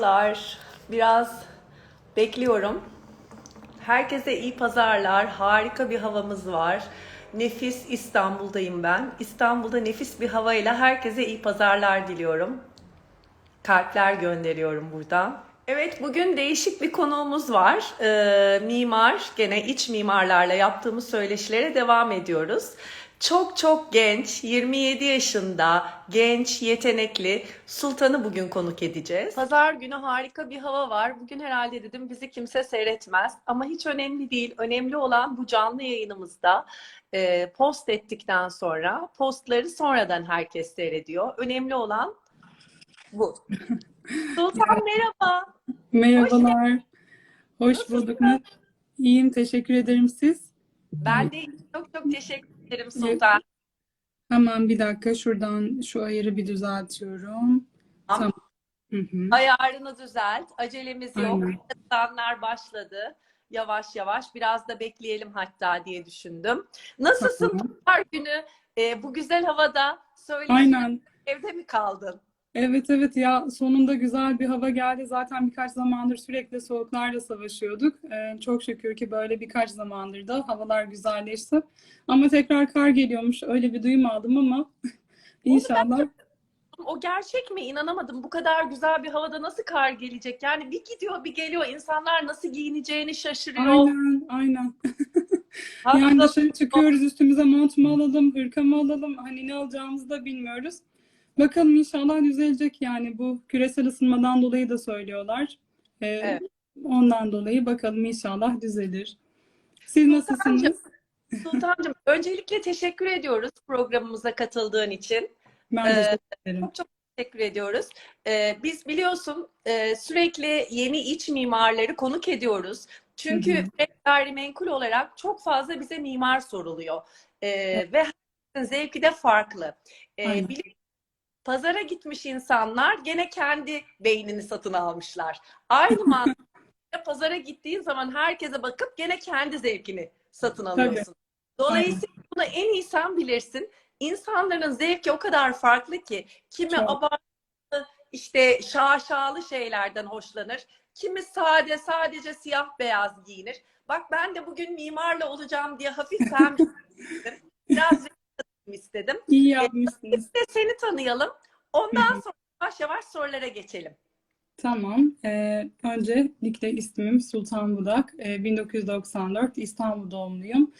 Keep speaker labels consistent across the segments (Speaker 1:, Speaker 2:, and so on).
Speaker 1: Merhabalar. Biraz bekliyorum. Herkese iyi pazarlar. Harika bir havamız var. Nefis İstanbul'dayım ben. İstanbul'da nefis bir havayla herkese iyi pazarlar diliyorum. Kalpler gönderiyorum buradan. Evet bugün değişik bir konuğumuz var. Ee, mimar, gene iç mimarlarla yaptığımız söyleşilere devam ediyoruz. Çok çok genç, 27 yaşında, genç, yetenekli Sultan'ı bugün konuk edeceğiz. Pazar günü harika bir hava var. Bugün herhalde dedim bizi kimse seyretmez. Ama hiç önemli değil. Önemli olan bu canlı yayınımızda e, post ettikten sonra postları sonradan herkes seyrediyor. Önemli olan bu. Sultan merhaba.
Speaker 2: Merhabalar. Hoş
Speaker 1: Nasılsın?
Speaker 2: bulduk. Ne- İyiyim, teşekkür ederim siz.
Speaker 1: Ben de çok çok teşekkür ederim Sultan.
Speaker 2: Hemen bir dakika şuradan şu ayarı bir düzeltiyorum.
Speaker 1: Tamam.
Speaker 2: Hı hı.
Speaker 1: Ayarını düzelt. Acelemiz yok.
Speaker 2: Aynen.
Speaker 1: Ezanlar başladı. Yavaş yavaş. Biraz da bekleyelim hatta diye düşündüm. Nasılsın
Speaker 2: Tamam.
Speaker 1: pazar günü? e, bu güzel havada söyleşi
Speaker 2: Aynen.
Speaker 1: evde mi kaldın?
Speaker 2: Evet evet ya sonunda güzel bir hava geldi. Zaten birkaç zamandır sürekli soğuklarla savaşıyorduk. Ee, çok şükür ki böyle birkaç zamandır da havalar güzelleşti. Ama tekrar kar geliyormuş. Öyle bir duyum aldım ama inşallah.
Speaker 1: O gerçek mi? İnanamadım. Bu kadar güzel bir havada nasıl kar gelecek? Yani bir gidiyor bir geliyor. İnsanlar nasıl giyineceğini şaşırıyor.
Speaker 2: Aynen, aynen. Yani dışarı çıkıyoruz üstümüze mont mu alalım, hırka mı alalım? Hani ne alacağımızı da bilmiyoruz. Bakalım inşallah düzelecek yani bu küresel ısınmadan dolayı da söylüyorlar. Ee,
Speaker 1: Evet.
Speaker 2: ondan dolayı bakalım inşallah düzelir. Siz nasılsınız?
Speaker 1: Sultancığım öncelikle teşekkür ediyoruz programımıza katıldığın için.
Speaker 2: Ben
Speaker 1: Ee,
Speaker 2: teşekkür ederim.
Speaker 1: Çok çok teşekkür ediyoruz. Ee, biz biliyorsun e, sürekli yeni iç mimarları konuk ediyoruz. Çünkü
Speaker 2: Hı hı.
Speaker 1: Gayrimenkul olarak çok fazla bize mimar soruluyor. Ee, ve herkesin zevki de farklı. Ee,
Speaker 2: Aynen.
Speaker 1: Pazara gitmiş insanlar gene kendi beynini satın almışlar. Aynı mantıkla pazara gittiğin zaman herkese bakıp gene kendi zevkini satın alıyorsun. Dolayısıyla bunu en iyi sen bilirsin. İnsanların zevki o kadar farklı ki kimi
Speaker 2: Çok.
Speaker 1: abartılı işte şaşalı şeylerden hoşlanır. Kimi sade sadece siyah beyaz giyinir. Bak ben de bugün mimarla olacağım diye hafif giyindim. Biraz istedim.
Speaker 2: İyi yapmışsınız.
Speaker 1: Biz de seni tanıyalım. Ondan sonra yavaş yavaş sorulara geçelim.
Speaker 2: Tamam. Ee, öncelikle ismim Sultan Budak. Ee, 1994 İstanbul doğumluyum.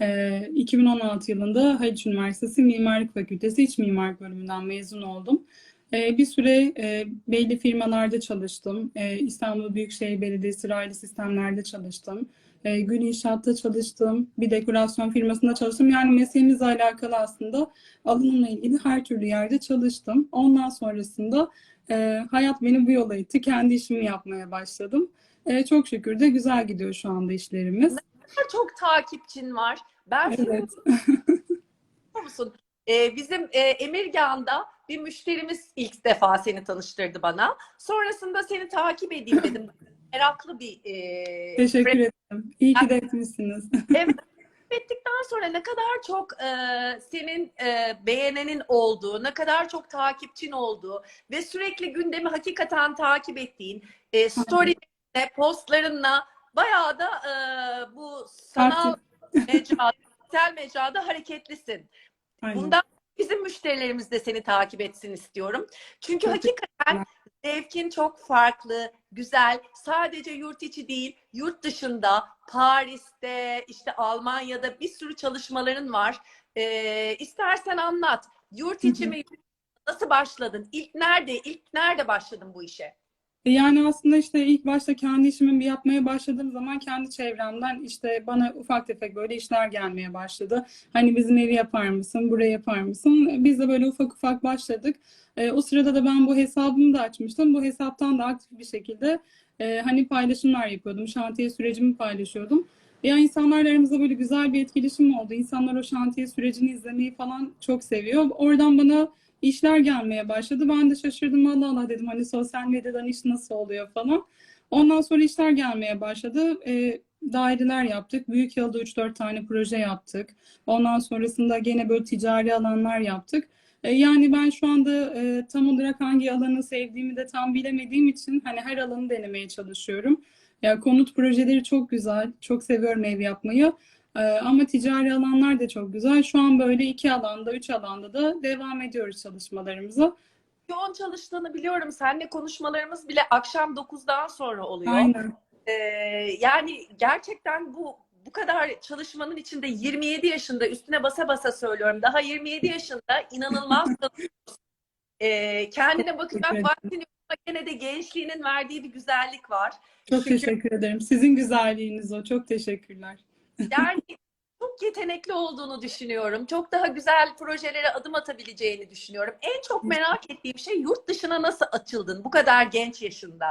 Speaker 2: Ee, 2016 yılında Haliç Üniversitesi Mimarlık Fakültesi İç Mimarlık bölümünden mezun oldum. Ee, bir süre e, belli firmalarda çalıştım. Ee, İstanbul Büyükşehir Belediyesi raylı sistemlerde çalıştım. Ee, Gül İnşaat'ta çalıştım. Bir dekorasyon firmasında çalıştım. Yani mesleğimizle alakalı aslında alanımla ilgili her türlü yerde çalıştım. Ondan sonrasında e, hayat beni bu yola itti. Kendi işimi yapmaya başladım. E, çok şükür de güzel gidiyor şu anda işlerimiz.
Speaker 1: Çok takipçin var. Ben
Speaker 2: Evet.
Speaker 1: musun? Ee, bizim e, Emirgan'da bir müşterimiz ilk defa seni tanıştırdı bana. Sonrasında seni takip edeyim dedim. Meraklı bir e,
Speaker 2: Teşekkür ederim. İyi ki de etmişsiniz.
Speaker 1: ettikten sonra ne kadar çok e, senin e, beğenenin olduğu, ne kadar çok takipçin olduğu ve sürekli gündemi hakikaten takip ettiğin e, storylerine, postlarınla bayağı da e, bu sanal mecrada, sosyal mecrada hareketlisin.
Speaker 2: Aynen.
Speaker 1: Bundan bizim müşterilerimiz de seni takip etsin istiyorum. Çünkü hakikaten zevkin çok farklı, güzel. Sadece yurt içi değil, yurt dışında, Paris'te, işte Almanya'da bir sürü çalışmaların var. Ee, istersen anlat. Yurt içi mi? Nasıl başladın? İlk nerede? İlk nerede başladın bu işe?
Speaker 2: Yani aslında işte ilk başta kendi işimi bir yapmaya başladığım zaman kendi çevremden işte bana ufak tefek böyle işler gelmeye başladı. Hani bizim evi yapar mısın, burayı yapar mısın? Biz de böyle ufak ufak başladık. E, o sırada da ben bu hesabımı da açmıştım. Bu hesaptan da aktif bir şekilde e, hani paylaşımlar yapıyordum. Şantiye sürecimi paylaşıyordum. Ya insanlarla aramızda böyle güzel bir etkileşim oldu. İnsanlar o şantiye sürecini izlemeyi falan çok seviyor. Oradan bana işler gelmeye başladı. Ben de şaşırdım. Allah Allah dedim hani sosyal medyadan iş nasıl oluyor falan. Ondan sonra işler gelmeye başladı. Ee, daireler yaptık. Büyük yılda 3-4 tane proje yaptık. Ondan sonrasında gene böyle ticari alanlar yaptık. E, Yani ben şu anda e, tam olarak hangi alanı sevdiğimi de tam bilemediğim için hani her alanı denemeye çalışıyorum. Ya konut projeleri çok güzel, çok seviyorum ev yapmayı. E, ama ticari alanlar da çok güzel. Şu an böyle iki alanda, üç alanda da devam ediyoruz çalışmalarımıza.
Speaker 1: Yoğun çalıştığını biliyorum. Seninle konuşmalarımız bile akşam 9'dan sonra oluyor.
Speaker 2: Aynen.
Speaker 1: Ee, yani gerçekten bu bu kadar çalışmanın içinde 27 yaşında üstüne basa basa söylüyorum. Daha 27 yaşında inanılmaz çalışıyorsun. Ee, kendine bakacak
Speaker 2: Teşekkür ederim.
Speaker 1: vaktin yok ama gene de gençliğinin verdiği bir güzellik var.
Speaker 2: Çok
Speaker 1: Çünkü-
Speaker 2: teşekkür ederim. Sizin güzelliğiniz o. Çok teşekkürler.
Speaker 1: Yani çok yetenekli olduğunu düşünüyorum. Çok daha güzel projelere adım atabileceğini düşünüyorum. En çok merak ettiğim şey yurt dışına nasıl açıldın bu kadar genç yaşında?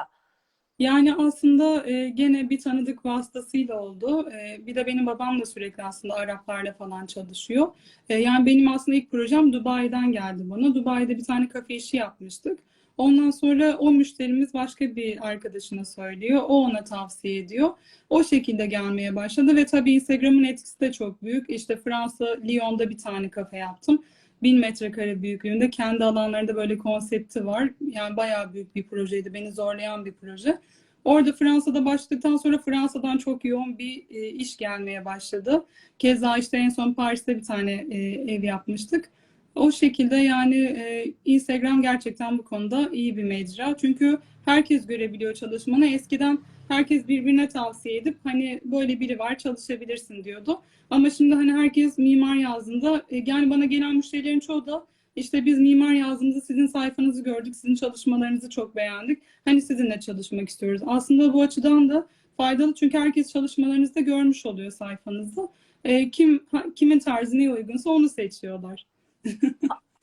Speaker 2: Yani aslında e, gene bir tanıdık vasıtasıyla oldu. E, bir de benim babam da sürekli aslında Araplarla falan çalışıyor. E, yani benim aslında ilk projem Dubai'den geldi bana. Dubai'de bir tane kafe işi yapmıştık. Ondan sonra o müşterimiz başka bir arkadaşına söylüyor. O ona tavsiye ediyor. O şekilde gelmeye başladı ve tabii Instagram'ın etkisi de çok büyük. İşte Fransa, Lyon'da bir tane kafe yaptım. 1000 metrekare büyüklüğünde kendi alanlarında böyle konsepti var. Yani bayağı büyük bir projeydi. Beni zorlayan bir proje. Orada Fransa'da başladıktan sonra Fransa'dan çok yoğun bir e, iş gelmeye başladı. Keza işte en son Paris'te bir tane e, ev yapmıştık. O şekilde yani e, Instagram gerçekten bu konuda iyi bir mecra. Çünkü herkes görebiliyor çalışmanı. Eskiden herkes birbirine tavsiye edip hani böyle biri var çalışabilirsin diyordu. Ama şimdi hani herkes mimar yazdığında e, yani bana gelen müşterilerin çoğu da işte biz mimar yazdığımızda sizin sayfanızı gördük, sizin çalışmalarınızı çok beğendik. Hani sizinle çalışmak istiyoruz. Aslında bu açıdan da faydalı çünkü herkes çalışmalarınızı da görmüş oluyor sayfanızda. E, kim kimin tarzı neye uygunsa onu seçiyorlar.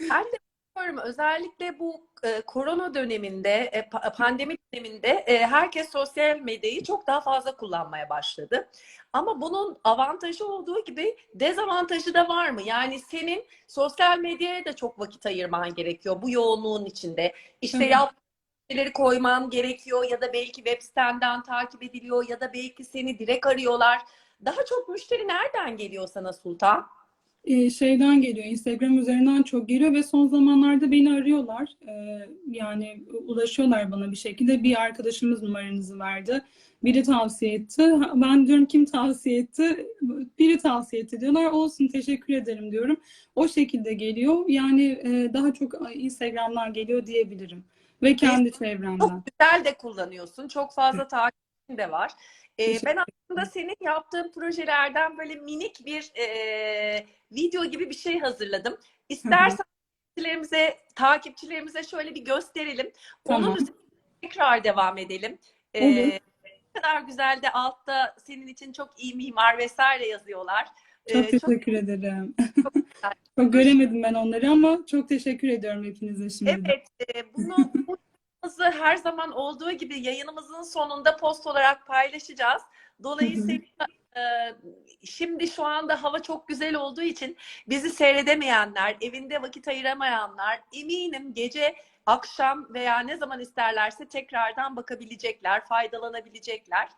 Speaker 1: Ben de biliyorum özellikle bu e, korona döneminde, e, pa- pandemi döneminde e, herkes sosyal medyayı çok daha fazla kullanmaya başladı. Ama bunun avantajı olduğu gibi dezavantajı da var mı? Yani senin sosyal medyaya da çok vakit ayırman gerekiyor bu yoğunluğun içinde. İşte yaptığın şeyleri koyman gerekiyor ya da belki web sitenden takip ediliyor ya da belki seni direkt arıyorlar. Daha çok müşteri nereden geliyor sana Sultan?
Speaker 2: E, şeyden geliyor, Instagram üzerinden çok geliyor ve son zamanlarda beni arıyorlar. E, yani ulaşıyorlar bana bir şekilde. Bir arkadaşımız numaranızı verdi. Biri tavsiye etti. Ben diyorum kim tavsiye etti? Biri tavsiye etti diyorlar. Olsun teşekkür ederim diyorum. O şekilde geliyor. Yani e, daha çok Instagram'dan geliyor diyebilirim. Ve kendi çevremden.
Speaker 1: Çok güzel de kullanıyorsun. Çok fazla takipçin de var. Ee,
Speaker 2: Teşekkür
Speaker 1: ben aslında senin yaptığın projelerden böyle minik bir e, video gibi bir şey hazırladım. İstersen takipçilerimize, takipçilerimize şöyle bir gösterelim. Onun
Speaker 2: Tamam.
Speaker 1: üzerine tekrar devam edelim. Ee,
Speaker 2: Olur.
Speaker 1: ne kadar güzel de altta senin için çok iyi mimar vesaire yazıyorlar. Ee,
Speaker 2: Çok teşekkür ederim.
Speaker 1: güzel.
Speaker 2: Çok göremedim ben onları ama çok teşekkür ediyorum hepinize şimdiden.
Speaker 1: Evet, e, bunu bu yayınımızı her zaman olduğu gibi yayınımızın sonunda post olarak paylaşacağız. Dolayısıyla e, şimdi şu anda hava çok güzel olduğu için bizi seyredemeyenler, evinde vakit ayıramayanlar eminim gece, akşam veya ne zaman isterlerse tekrardan bakabilecekler, faydalanabilecekler.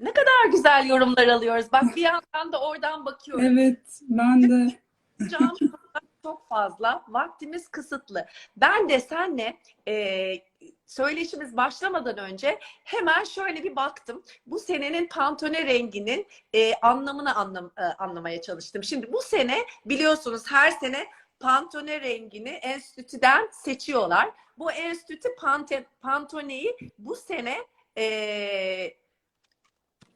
Speaker 1: Ne kadar güzel yorumlar alıyoruz. Bak bir yandan da oradan bakıyorum.
Speaker 2: Evet, ben de.
Speaker 1: Can çok fazla, vaktimiz kısıtlı. Ben de senle e, söyleşimiz başlamadan önce hemen şöyle bir baktım. Bu senenin pantone renginin e, anlamını anlam, e, anlamaya çalıştım. Şimdi bu sene biliyorsunuz her sene Pantone rengini enstitüden seçiyorlar. Bu enstitü Pante, Pantone'yi bu sene eee,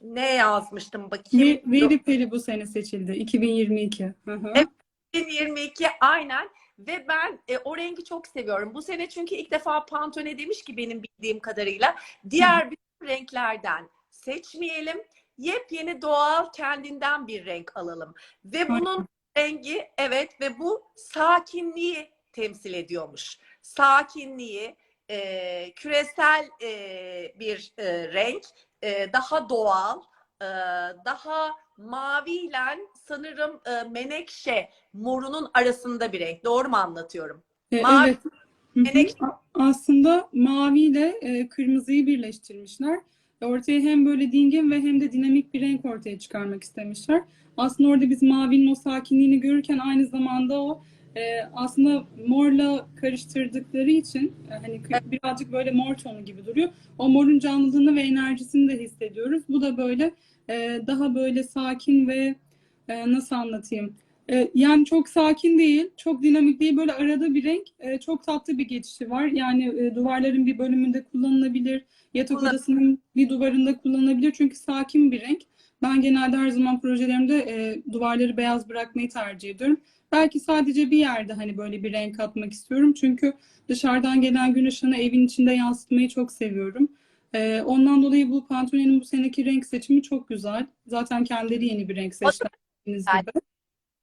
Speaker 1: ne yazmıştım bakayım.
Speaker 2: Ve- Veri Peri bu sene seçildi. 2022. Hı hı.
Speaker 1: Evet. 2022 aynen ve ben e, o rengi çok seviyorum. Bu sene çünkü ilk defa Pantone demiş ki benim bildiğim kadarıyla diğer bütün renklerden seçmeyelim. Yepyeni doğal kendinden bir renk alalım. Ve bunun rengi evet ve bu sakinliği temsil ediyormuş. Sakinliği, e, küresel e, bir e, renk, e, daha doğal, e, daha maviyle sanırım e, menekşe morunun arasında bir renk. Doğru mu anlatıyorum?
Speaker 2: E,
Speaker 1: Mavi-
Speaker 2: evet. Aslında mavi ile e, kırmızıyı birleştirmişler. Ortaya hem böyle dingin ve hem de dinamik bir renk ortaya çıkarmak istemişler. Aslında orada biz mavinin o sakinliğini görürken aynı zamanda o e, aslında morla karıştırdıkları için e, hani birazcık böyle mor tonu gibi duruyor. O morun canlılığını ve enerjisini de hissediyoruz. Bu da böyle e, daha böyle sakin ve e, nasıl anlatayım? E, yani çok sakin değil, çok dinamik değil. Böyle arada bir renk, e, çok tatlı bir geçişi var. Yani e, duvarların bir bölümünde kullanılabilir, yatak odasının bir duvarında kullanılabilir. Çünkü sakin bir renk. Ben genelde her zaman projelerimde e, duvarları beyaz bırakmayı tercih ediyorum. Belki sadece bir yerde hani böyle bir renk atmak istiyorum. Çünkü dışarıdan gelen gün ışığını evin içinde yansıtmayı çok seviyorum. E, ondan dolayı bu Pantone'nin bu seneki renk seçimi çok güzel. Zaten kendileri yeni bir renk seçtiler.
Speaker 1: Yani-
Speaker 2: gibi.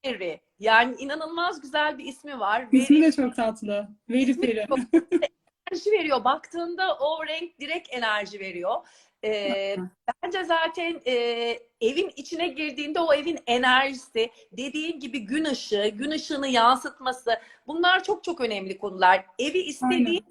Speaker 1: Veri. Yani inanılmaz güzel bir ismi var.
Speaker 2: İsmi
Speaker 1: Veri
Speaker 2: de çok tatlı. Veri Peri.
Speaker 1: enerji veriyor. Baktığında o renk direkt enerji veriyor. Ee, bence zaten e, evin içine girdiğinde o evin enerjisi, dediğin gibi gün ışığı, gün ışığını yansıtması bunlar çok çok önemli konular. Evi istediğin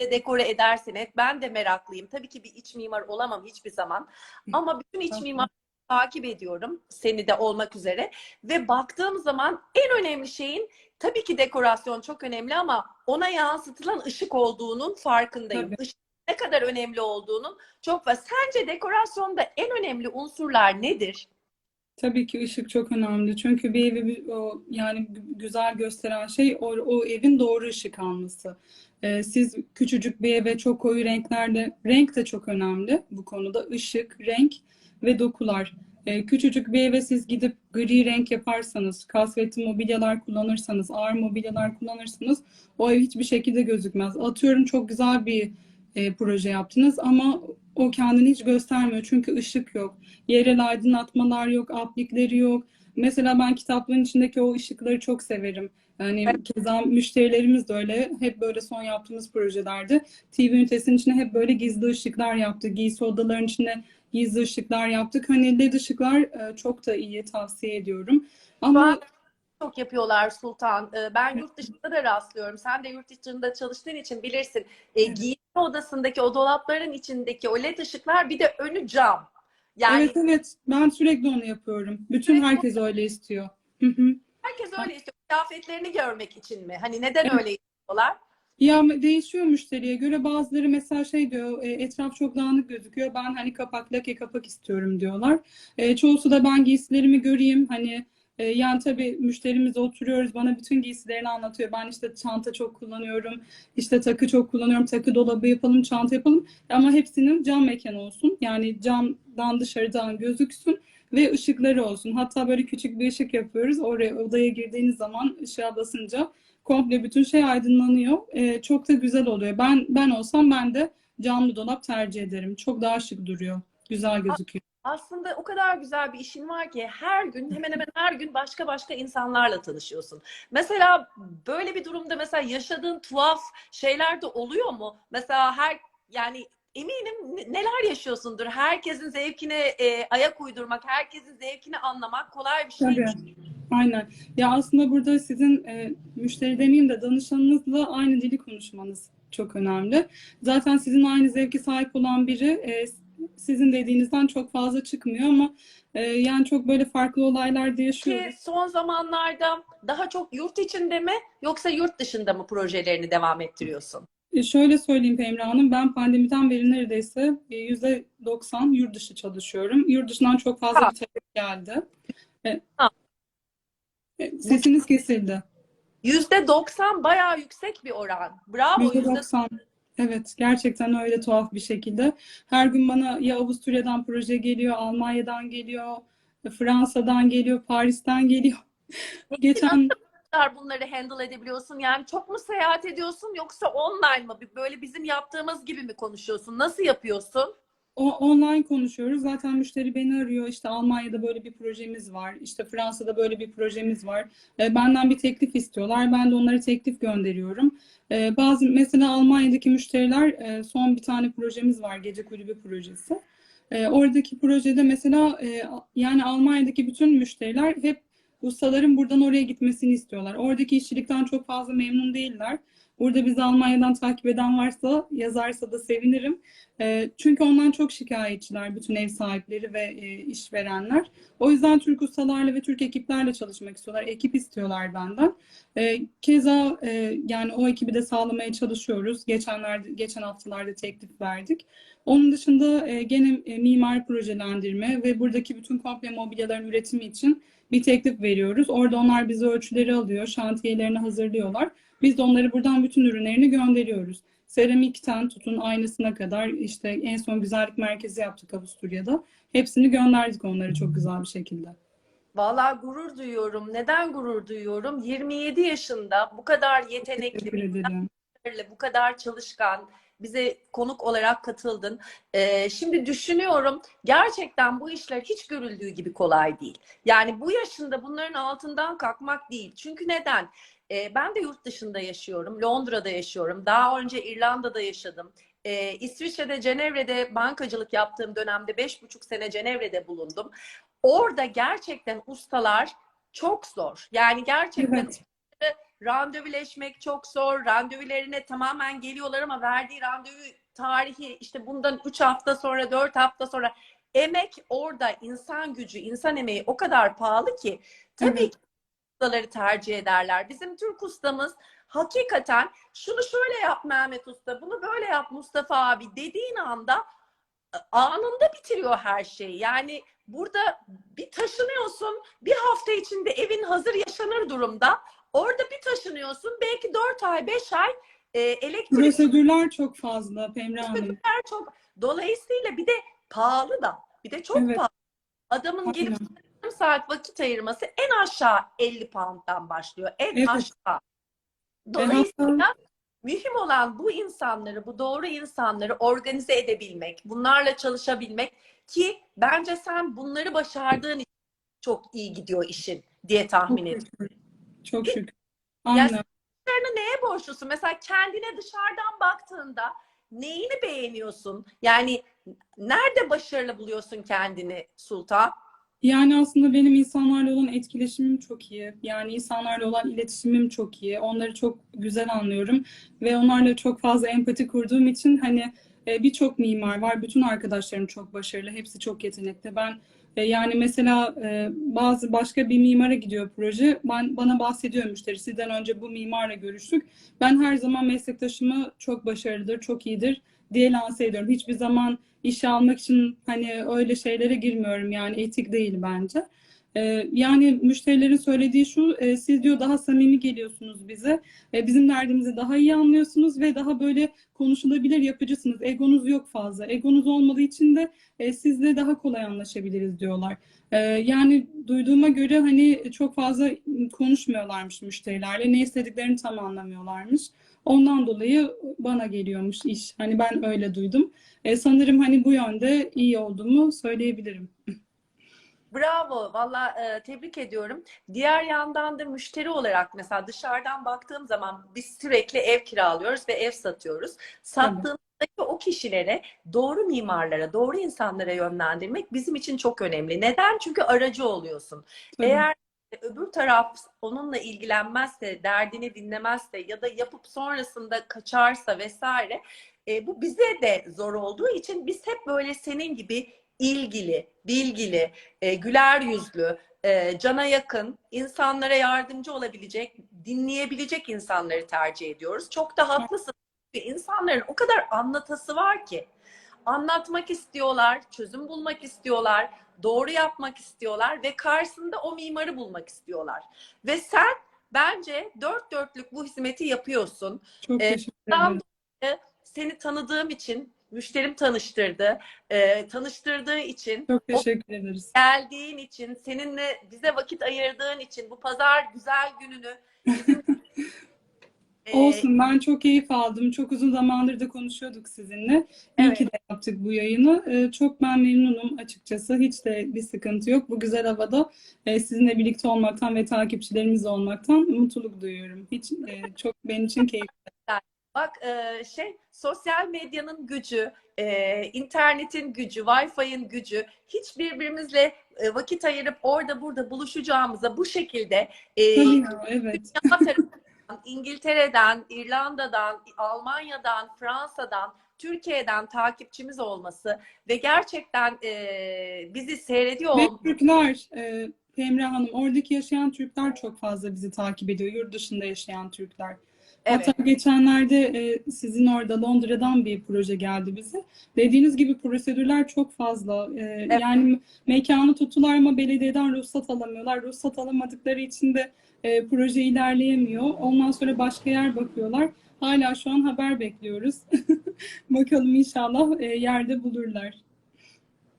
Speaker 1: de dekore edersen et. Ben de meraklıyım. Tabii ki bir iç mimar olamam hiçbir zaman. Ama bütün iç mimar takip ediyorum. Seni de olmak üzere. Ve baktığım zaman en önemli şeyin tabii ki dekorasyon çok önemli ama ona yansıtılan ışık olduğunun farkındayım.
Speaker 2: Tabii.
Speaker 1: Işık ne kadar önemli olduğunun çok var. Sence dekorasyonda en önemli unsurlar nedir?
Speaker 2: Tabii ki ışık çok önemli. Çünkü bir evi o, yani gü- güzel gösteren şey o, o evin doğru ışık alması. Ee, siz küçücük bir eve çok koyu renklerde, renk de çok önemli bu konuda. Işık, renk ve dokular. Ee, küçücük bir eve siz gidip gri renk yaparsanız, kasvetli mobilyalar kullanırsanız, ağır mobilyalar kullanırsanız o ev hiçbir şekilde gözükmez. Atıyorum çok güzel bir e, proje yaptınız ama o kendini hiç göstermiyor çünkü ışık yok. Yerel aydınlatmalar yok, aplikleri yok. Mesela ben kitapların içindeki o ışıkları çok severim. Yani keza müşterilerimiz de öyle. Hep böyle son yaptığımız projelerde TV ünitesinin içine hep böyle gizli ışıklar yaptık. Giysi odaların içine gizli ışıklar yaptık. Hani LED ışıklar e, çok da iyi tavsiye ediyorum. Ama
Speaker 1: Çok yapıyorlar Sultan. Ee, Ben yurt dışında da rastlıyorum. Sen de yurt dışında çalıştığın için bilirsin. Ee,
Speaker 2: Evet.
Speaker 1: Odasındaki o dolapların içindeki o led ışıklar bir de önü cam. Yani
Speaker 2: evet evet ben sürekli onu yapıyorum. Bütün herkes öyle istiyor. Hı hı.
Speaker 1: herkes öyle istiyor. Kıyafetlerini görmek için mi? Hani neden
Speaker 2: Evet.
Speaker 1: öyle istiyorlar?
Speaker 2: Ya değişiyor müşteriye göre. Bazıları mesela şey diyor, e, etraf çok dağınık gözüküyor. Ben hani kapak, lake kapak istiyorum diyorlar. E, çoğusu da ben giysilerimi göreyim. Hani e, yani tabii müşterimizle oturuyoruz. Bana bütün giysilerini anlatıyor. Ben işte çanta çok kullanıyorum. işte takı çok kullanıyorum. Takı dolabı yapalım, çanta yapalım. Ama hepsinin cam mekan olsun. Yani camdan dışarıdan gözüksün ve ışıkları olsun. Hatta böyle küçük bir ışık yapıyoruz. Oraya odaya girdiğiniz zaman ışığa basınca komple bütün şey aydınlanıyor. Ee, çok da güzel oluyor. Ben ben olsam ben de camlı dolap tercih ederim. Çok daha şık duruyor. Güzel gözüküyor.
Speaker 1: Aslında o kadar güzel bir işin var ki her gün hemen hemen her gün başka başka insanlarla tanışıyorsun. Mesela böyle bir durumda mesela yaşadığın tuhaf şeyler de oluyor mu? Mesela her yani eminim ne- neler yaşıyorsundur. Herkesin zevkine e, ayak uydurmak, herkesin zevkini anlamak kolay bir şey.
Speaker 2: Tabii. Aynen. Ya aslında burada sizin e, müşteri demeyeyim de danışanınızla aynı dili konuşmanız çok önemli. Zaten sizin aynı zevki sahip olan biri e, sizin dediğinizden çok fazla çıkmıyor ama e, yani çok böyle farklı olaylar da
Speaker 1: Ki
Speaker 2: yaşıyoruz.
Speaker 1: son zamanlarda daha çok yurt içinde mi yoksa yurt dışında mı projelerini devam ettiriyorsun?
Speaker 2: E, Şöyle söyleyeyim Pembe Hanım, ben pandemiden beri neredeyse e, %90 yurt dışı çalışıyorum. Yurt dışından çok fazla
Speaker 1: Ha.
Speaker 2: bir talep geldi. E,
Speaker 1: Ha.
Speaker 2: e, Sesiniz kesildi.
Speaker 1: %90 bayağı yüksek bir oran. Bravo. Yüzde
Speaker 2: 90. Evet, gerçekten öyle tuhaf bir şekilde. Her gün bana ya Avusturya'dan proje geliyor, Almanya'dan geliyor, Fransa'dan geliyor, Paris'ten geliyor. Geçen
Speaker 1: kadar bunları handle edebiliyorsun? Yani çok mu seyahat ediyorsun yoksa online mı? Böyle bizim yaptığımız gibi mi konuşuyorsun? Nasıl yapıyorsun?
Speaker 2: O, online konuşuyoruz. Zaten müşteri beni arıyor. İşte Almanya'da böyle bir projemiz var. İşte Fransa'da böyle bir projemiz var. E, benden bir teklif istiyorlar. Ben de onlara teklif gönderiyorum. E, bazı mesela Almanya'daki müşteriler e, son bir tane projemiz var. Gece kulübü projesi. E, oradaki projede mesela e, yani Almanya'daki bütün müşteriler hep ustaların buradan oraya gitmesini istiyorlar. Oradaki işçilikten çok fazla memnun değiller. Burada bizi Almanya'dan takip eden varsa yazarsa da sevinirim. E, çünkü ondan çok şikayetçiler bütün ev sahipleri ve e, işverenler. O yüzden Türk ustalarla ve Türk ekiplerle çalışmak istiyorlar. Ekip istiyorlar benden. E, keza e, yani o ekibi de sağlamaya çalışıyoruz. Geçenlerde, geçen haftalarda teklif verdik. Onun dışında e, gene e, mimari projelendirme ve buradaki bütün komple mobilyaların üretimi için bir teklif veriyoruz. Orada onlar bize ölçüleri alıyor, şantiyelerini hazırlıyorlar. Biz de onları buradan bütün ürünlerini gönderiyoruz. Seramikten tutun aynasına kadar işte en son güzellik merkezi yaptık Avusturya'da. Hepsini gönderdik onlara çok güzel bir şekilde.
Speaker 1: Vallahi gurur duyuyorum. Neden gurur duyuyorum? 27 yaşında bu kadar yetenekli, bu kadar çalışkan, bize konuk olarak katıldın. Ee, şimdi düşünüyorum gerçekten bu işler hiç görüldüğü gibi kolay değil. Yani bu yaşında bunların altından kalkmak değil. Çünkü neden? Ee, ben de yurt dışında yaşıyorum. Londra'da yaşıyorum. Daha önce İrlanda'da yaşadım. Ee, İsviçre'de, Cenevre'de bankacılık yaptığım dönemde beş buçuk sene Cenevre'de bulundum. Orada gerçekten ustalar çok zor. Yani gerçekten
Speaker 2: Evet.
Speaker 1: randevuleşmek çok zor. Randevularına tamamen geliyorlar ama verdiği randevu tarihi işte bundan 3 hafta sonra 4 hafta sonra emek orada insan gücü, insan emeği o kadar pahalı ki tabii ki ustaları tercih ederler. Bizim Türk ustamız hakikaten şunu şöyle yap Mehmet Usta, bunu böyle yap Mustafa abi dediğin anda anında bitiriyor her şeyi. Yani burada bir taşınıyorsun, bir hafta içinde evin hazır yaşanır durumda. Orada bir taşınıyorsun, belki 4 ay, 5 ay e, elektrik
Speaker 2: Prosedürler çok fazla Pemre Hanım.
Speaker 1: prosedürler çok. Dolayısıyla bir de pahalı da. Bir de çok
Speaker 2: Evet.
Speaker 1: pahalı. Adamın gelip
Speaker 2: Aynen.
Speaker 1: Yarım saat vakit ayırması en aşağı 50 pound'dan başlıyor. En
Speaker 2: Evet.
Speaker 1: aşağı. Dolayısıyla mühim olan bu insanları, bu doğru insanları organize edebilmek, bunlarla çalışabilmek ki bence sen bunları başardığın için çok iyi gidiyor işin diye tahmin ediyorum.
Speaker 2: Çok şükür. Aynen.
Speaker 1: neye borçlusun? Mesela kendine dışarıdan baktığında neyini beğeniyorsun? Yani nerede başarılı buluyorsun kendini Sultan?
Speaker 2: Yani aslında benim insanlarla olan etkileşimim çok iyi. Yani insanlarla olan iletişimim çok iyi. Onları çok güzel anlıyorum ve onlarla çok fazla empati kurduğum için hani e, birçok mimar var. Bütün arkadaşlarım çok başarılı. Hepsi çok yetenekli. Ben e, yani mesela e, bazı başka bir mimara gidiyor proje. Ben bana bahsediyor müşteri. Sizden önce bu mimarla görüştük. Ben her zaman meslektaşımı çok başarılıdır, çok iyidir diye lanse ediyorum. Hiçbir zaman işe almak için hani öyle şeylere girmiyorum yani etik değil bence. Ee, yani müşterilerin söylediği şu, e, siz diyor daha samimi geliyorsunuz bize, E, bizim derdimizi daha iyi anlıyorsunuz ve daha böyle konuşulabilir yapıcısınız. Egonuz yok fazla. Egonuz olmadığı için de e, sizle daha kolay anlaşabiliriz diyorlar. Yani duyduğuma göre hani çok fazla konuşmuyorlarmış müşterilerle, ne istediklerini tam anlamıyorlarmış. Ondan dolayı bana geliyormuş iş. Hani ben öyle duydum. E, sanırım hani bu yönde iyi olduğumu söyleyebilirim.
Speaker 1: Bravo. Valla e, tebrik ediyorum. Diğer yandan da müşteri olarak mesela dışarıdan baktığım zaman biz sürekli ev kiralıyoruz ve ev satıyoruz. Sattığımızdaki o kişilere doğru mimarlara, doğru insanlara yönlendirmek bizim için çok önemli. Neden? Çünkü aracı oluyorsun.
Speaker 2: Tabii.
Speaker 1: Eğer öbür taraf onunla ilgilenmezse, derdini dinlemezse ya da yapıp sonrasında kaçarsa vesaire e, bu bize de zor olduğu için biz hep böyle senin gibi ilgili, bilgili, e, güler yüzlü, e, cana yakın, insanlara yardımcı olabilecek, dinleyebilecek insanları tercih ediyoruz. Çok da haklısın. İnsanların o kadar anlatası var ki. Anlatmak istiyorlar, çözüm bulmak istiyorlar, doğru yapmak istiyorlar ve karşısında o mimarı bulmak istiyorlar. Ve sen bence dört dörtlük bu hizmeti yapıyorsun.
Speaker 2: Çok
Speaker 1: Ee. Seni tanıdığım için, müşterim tanıştırdı, e, tanıştırdığı için,
Speaker 2: Çok teşekkür ederiz.
Speaker 1: geldiğin için, seninle bize vakit ayırdığın için bu pazar güzel gününü bizim,
Speaker 2: Olsun ben çok keyif aldım. Çok uzun zamandır da konuşuyorduk sizinle. İyi
Speaker 1: Evet.
Speaker 2: ki de yaptık bu yayını. Ee, çok ben memnunum açıkçası. Hiç de bir sıkıntı yok. Bu güzel havada e, sizinle birlikte olmaktan ve takipçilerimizle olmaktan mutluluk duyuyorum. Hiç e, çok benim için keyifli.
Speaker 1: Bak e, şey sosyal medyanın gücü, internetin gücü, Wi-Fi'nin gücü hiç birbirimizle vakit ayırıp orada burada buluşacağımıza bu şekilde
Speaker 2: evet.
Speaker 1: dünya İngiltere'den, İrlanda'dan, Almanya'dan, Fransa'dan, Türkiye'den takipçimiz olması ve gerçekten e, bizi seyrediyor olması
Speaker 2: Türkler, e, Pemre Hanım, oradaki yaşayan Türkler çok fazla bizi takip ediyor. Yurt dışında yaşayan Türkler.
Speaker 1: Evet.
Speaker 2: Hatta geçenlerde e, sizin orada Londra'dan bir proje geldi bize. Dediğiniz gibi prosedürler çok fazla. E, Yani mekanı tuttular ama belediyeden ruhsat alamıyorlar. Ruhsat alamadıkları için de e, proje ilerleyemiyor. Ondan sonra başka yer bakıyorlar. Hala şu an haber bekliyoruz. Bakalım inşallah e, yerde bulurlar.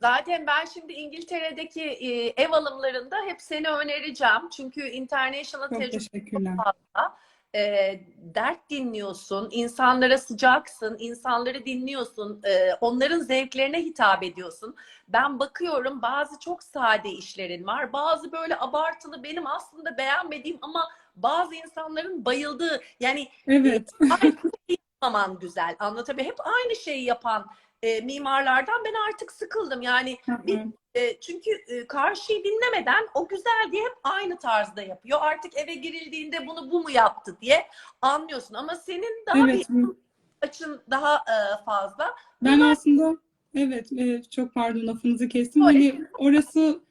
Speaker 1: Zaten ben şimdi İngiltere'deki e, ev alımlarında hep seni önereceğim. Çünkü international
Speaker 2: Çok
Speaker 1: tecrübe
Speaker 2: teşekkürler.
Speaker 1: fazla. E, dert dinliyorsun, insanlara sıcaksın, insanları dinliyorsun, e, onların zevklerine hitap ediyorsun. Ben bakıyorum bazı çok sade işlerin var, bazı böyle abartılı benim aslında beğenmediğim ama bazı insanların bayıldığı yani
Speaker 2: Evet.
Speaker 1: aynı şeyi yapaman güzel anlatabiliyor. Hep aynı şeyi yapan e, mimarlardan ben artık sıkıldım yani bir e, çünkü e, karşıyı dinlemeden o güzel diye hep aynı tarzda yapıyor. Artık eve girildiğinde bunu bu mu yaptı diye anlıyorsun. Ama senin daha bir
Speaker 2: Evet.
Speaker 1: açın daha e, fazla.
Speaker 2: Ben aslında evet e, çok pardon lafınızı kestim. Hani orası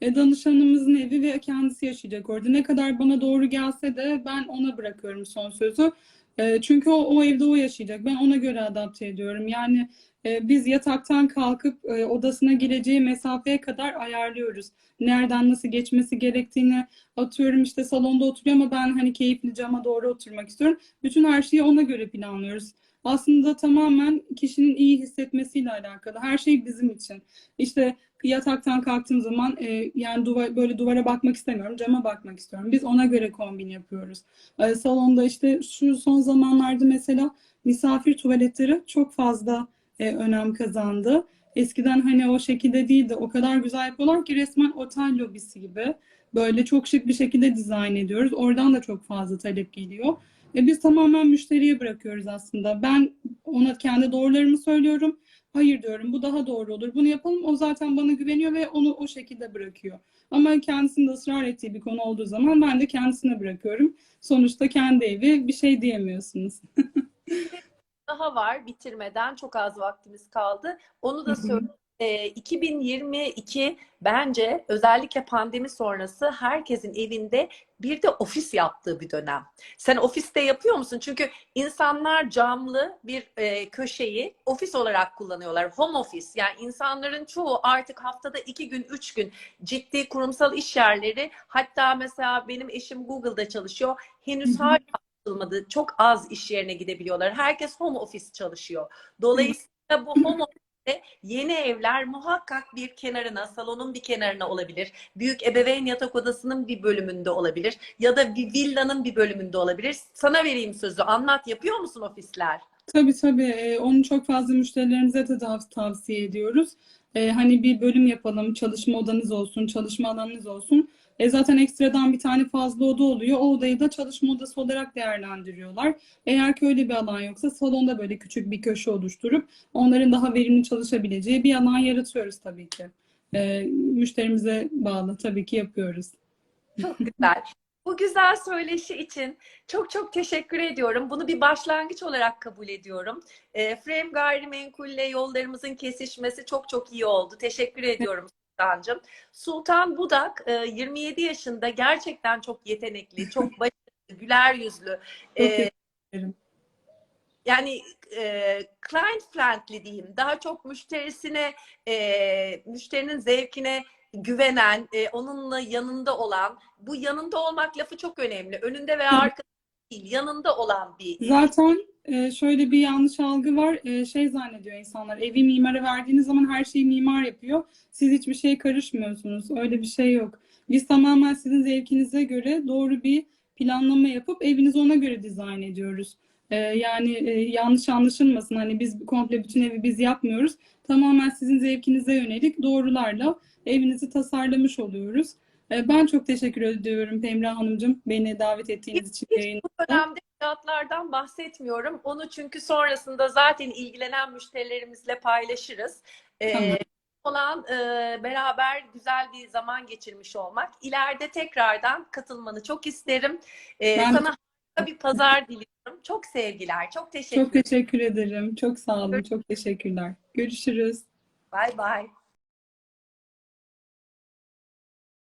Speaker 2: e, danışanımızın evi ve kendisi yaşayacak orada. Ne kadar bana doğru gelse de ben ona bırakıyorum son sözü. E, Çünkü o, o evde o yaşayacak. Ben ona göre adapte ediyorum. Yani biz yataktan kalkıp e, odasına gireceği mesafeye kadar ayarlıyoruz. Nereden nasıl geçmesi gerektiğini atıyorum işte salonda oturuyor ama ben hani keyifli cama doğru oturmak istiyorum. Bütün her şeyi ona göre planlıyoruz aslında tamamen kişinin iyi hissetmesiyle alakalı. Her şey bizim için. İşte yataktan kalktığım zaman e, yani duvar, böyle duvara bakmak istemiyorum, cama bakmak istiyorum. Biz ona göre kombin yapıyoruz. E, salonda işte şu son zamanlarda mesela misafir tuvaletleri çok fazla e, önem kazandı. Eskiden hani o şekilde değildi. O kadar güzel yapıyorlar ki resmen otel lobisi gibi. Böyle çok şık bir şekilde dizayn ediyoruz. Oradan da çok fazla talep geliyor. E biz tamamen müşteriye bırakıyoruz aslında. Ben ona kendi doğrularımı söylüyorum. Hayır diyorum bu daha doğru olur. Bunu yapalım. O zaten bana güveniyor ve onu o şekilde bırakıyor. Ama kendisinin de ısrar ettiği bir konu olduğu zaman ben de kendisine bırakıyorum. Sonuçta kendi evi bir şey diyemiyorsunuz.
Speaker 1: Daha var bitirmeden çok az vaktimiz kaldı. Onu da söyleyeyim. E, 2022 bence özellikle pandemi sonrası herkesin evinde bir de ofis yaptığı bir dönem. Sen ofiste yapıyor musun? Çünkü insanlar camlı bir e, köşeyi ofis olarak kullanıyorlar. Home office. Yani insanların çoğu artık haftada iki gün, üç gün ciddi kurumsal iş yerleri hatta mesela benim eşim Google'da çalışıyor. Henüz hala açılmadı. Çok az iş yerine gidebiliyorlar. Herkes home office çalışıyor. Dolayısıyla bu home office yeni evler muhakkak bir kenarına, salonun bir kenarına olabilir. Büyük ebeveyn yatak odasının bir bölümünde olabilir. Ya da bir villanın bir bölümünde olabilir. Sana vereyim sözü. Anlat. Yapıyor musun ofisler?
Speaker 2: Tabii tabii. E, onu çok fazla müşterilerimize de tav- tavsiye ediyoruz. E, hani bir bölüm yapalım, çalışma odanız olsun, çalışma alanınız olsun. E, zaten ekstradan bir tane fazla oda oluyor. O odayı da çalışma odası olarak değerlendiriyorlar. Eğer ki öyle bir alan yoksa salonda böyle küçük bir köşe oluşturup onların daha verimli çalışabileceği bir alan yaratıyoruz tabii ki. E, müşterimize bağlı tabii ki yapıyoruz.
Speaker 1: Çok güzel. Bu güzel söyleşi için çok çok teşekkür ediyorum. Bunu bir başlangıç olarak kabul ediyorum. E, Frame Gayrimenkul'le yollarımızın kesişmesi çok çok iyi oldu. Teşekkür ediyorum Sultan'cığım. Sultan Budak e, 27 yaşında gerçekten çok yetenekli, çok başarılı, güler yüzlü. E, yani e, client friendly diyeyim. Daha çok müşterisine, e, müşterinin zevkine güvenen, e, onunla yanında olan, bu yanında olmak lafı çok önemli. Önünde veya arkasında değil, yanında olan bir
Speaker 2: Zaten e, şöyle bir yanlış algı var. E, şey zannediyor insanlar. Evi mimara verdiğiniz zaman her şeyi mimar yapıyor. Siz hiçbir şeye karışmıyorsunuz. Öyle bir şey yok. Biz tamamen sizin zevkinize göre doğru bir planlama yapıp evinizi ona göre dizayn ediyoruz. E, yani e, yanlış anlaşılmasın. Hani biz komple bütün evi biz yapmıyoruz. Tamamen sizin zevkinize yönelik doğrularla evinizi tasarlamış oluyoruz. Ben çok teşekkür ediyorum Pemra Hanımcığım beni davet ettiğiniz için yayına.
Speaker 1: Bu dönemde fiyatlardan bahsetmiyorum. Onu çünkü sonrasında zaten ilgilenen müşterilerimizle paylaşırız. Ee,
Speaker 2: Tamam.
Speaker 1: olan e, beraber güzel bir zaman geçirmiş olmak. İleride tekrardan katılmanı çok isterim. Ee,
Speaker 2: Ben-
Speaker 1: sana harika bir pazar diliyorum. Çok sevgiler. Çok teşekkür
Speaker 2: Çok teşekkür ederim. Çok sağ olun. Çok teşekkürler. Görüşürüz.
Speaker 1: Bay bay.